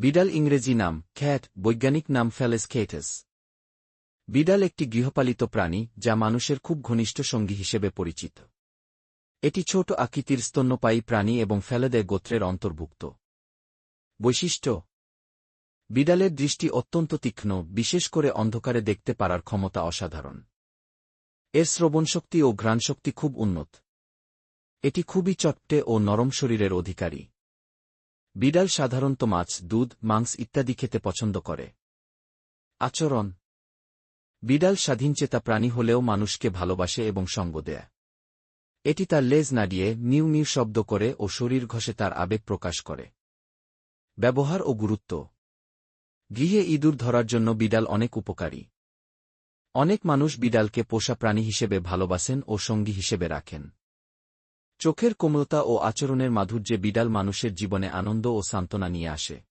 বিড়াল ইংরেজি নাম খ্যাট বৈজ্ঞানিক নাম ফ্যালেস খেটেস বিড়াল একটি গৃহপালিত প্রাণী, যা মানুষের খুব ঘনিষ্ঠ সঙ্গী হিসেবে পরিচিত। এটি ছোট আকৃতির স্তন্যপায়ী প্রাণী এবং ফেলেদে গোত্রের অন্তর্ভুক্ত। বৈশিষ্ট্য, বিড়ালের দৃষ্টি অত্যন্ত তীক্ষ্ণ, বিশেষ করে অন্ধকারে দেখতে পারার ক্ষমতা অসাধারণ। এর শ্রবণশক্তি ও ঘ্রাণশক্তি খুব উন্নত। এটি খুবই চট্টে ও নরম শরীরের অধিকারী। বিড়াল সাধারণত মাছ, দুধ, মাংস ইত্যাদি খেতে পছন্দ করে। আচরণ। বিড়াল স্বাধীনচেতা প্রাণী হলেও মানুষকে ভালোবাসে এবং সঙ্গ দেয়। এটি তার লেজ নাড়িয়ে মিউ মিউ শব্দ করে ও শরীর ঘষে তার আবেগ প্রকাশ করে। ব্যবহার ও গুরুত্ব। গৃহে ইঁদুর ধরার জন্য বিড়াল অনেক উপকারী। অনেক মানুষ বিড়ালকে পোষা প্রাণী হিসেবে ভালোবাসেন ও সঙ্গী হিসেবে রাখেন। চোখের কোমলতা ও আচরণের মাধুর্যে বিড়াল মানুষের জীবনে আনন্দ ও সান্ত্বনা নিয়ে আসে।